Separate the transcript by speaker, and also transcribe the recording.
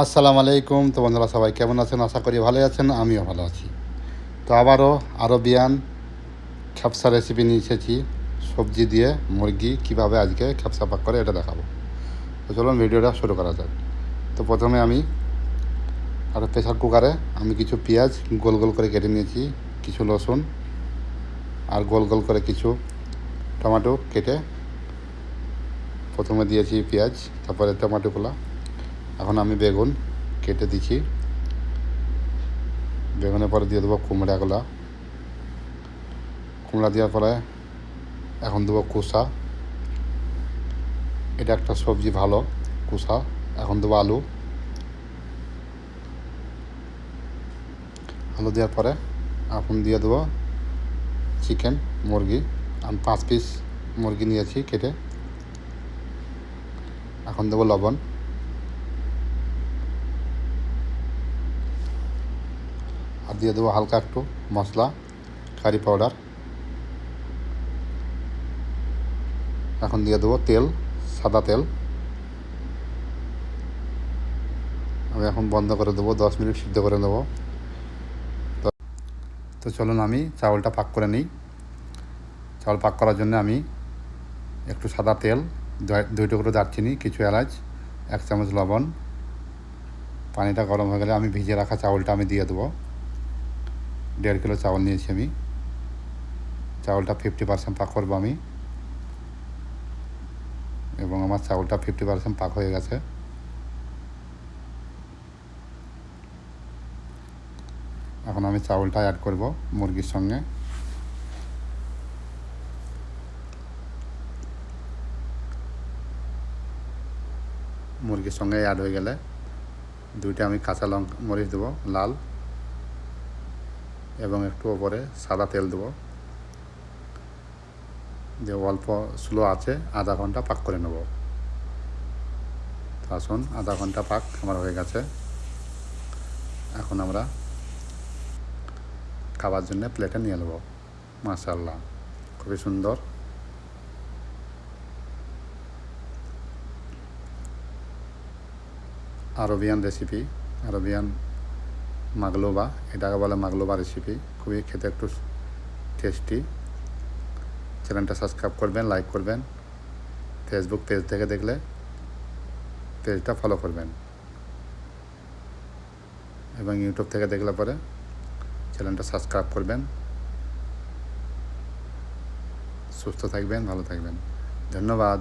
Speaker 1: আসসালামু আলাইকুম। তো বন্ধুরা সবাই কেমন আছেন? আশা করি ভালো আছেন, আমিও ভালো আছি। তো আবারও আরবিয়ান খ্যাপসা রেসিপি নিয়ে এসেছি। সবজি দিয়ে মুরগি কীভাবে আজকে খ্যাপসা পাক করে এটা দেখাবো। তো চলুন ভিডিওটা শুরু করা যাক। তো প্রথমে আমি আর প্রেশার কুকারে আমি কিছু পেঁয়াজ গোল গোল করে কেটে নিয়েছি, কিছু রসুন আর গোল গোল করে কিছু টমেটো কেটে প্রথমে দিয়েছি পেঁয়াজ, তারপরে টমেটোগুলো। এখন আমি বেগুন কেটে দিচ্ছি। বেগুনের পরে দিয়ে দেবো কুমড়াগুলা কুমড়া দেওয়ার পরে এখন দেবো কুসা। এটা একটা সবজি ভালো, কুসা। এখন দেবো আলু। আলু দেওয়ার পরে এখন দিয়ে দেবো চিকেন, মুরগি। আমি পাঁচ পিস মুরগি নিয়েছি কেটে। এখন দেবো লবণ। আর দিয়ে দেবো হালকা একটু মশলা কারি পাউডার এখন দিয়ে দেবো তেল, সাদা তেল। আমি এখন বন্ধ করে দেবো, দশ মিনিট সিদ্ধ করে দেবো তো চলুন আমি চাউলটা পাক করে নিই। চাউল পাক করার জন্য আমি একটু সাদা তেল, দুই টুকরো দারচিনি, কিছু এলাচ, এক চামচ লবণ। পানিটা গরম হয়ে গেলে আমি ভিজে রাখা চাউলটা আমি দিয়ে দেবো। দেড় কিলো চাউল নিয়েছি আমি। চাউলটা ফিফটি পার্সেন্ট পাক করব আমি। এবং আমার চাউলটা ফিফটি পার্সেন্ট পাক হয়ে গেছে। এখন আমি চাউলটা অ্যাড করব মুরগির সঙ্গে। মুরগির সঙ্গে অ্যাড হয়ে গেলে দুইটা আমি কাঁচা লঙ্কা, মরিচ দেবো, লাল। এবং একটু ওপরে সাদা তেল দেবো। যে অল্প স্লো আছে, আধা ঘণ্টা পাক করে নেব। আসুন, আধা ঘণ্টা পাক আমার হয়ে গেছে। এখন আমরা খাবার জন্য প্লেটে নিয়ে নেব। মাশাল্লাহ খুবই সুন্দর। আরবিয়ান রেসিপি আরবিয়ান মাগলোবা এটাকে বলে মাগলোবা রেসিপি খুবই খেতে একটু টেস্টি চ্যানেলটা সাবস্ক্রাইব করবেন লাইক করবেন। ফেসবুক পেজ থেকে দেখলে পেজটা ফলো করবেন। এবং ইউটিউব থেকে দেখলে পরে চ্যানেলটা সাবস্ক্রাইব করবেন। সুস্থ থাকবেন, ভালো থাকবেন। ধন্যবাদ।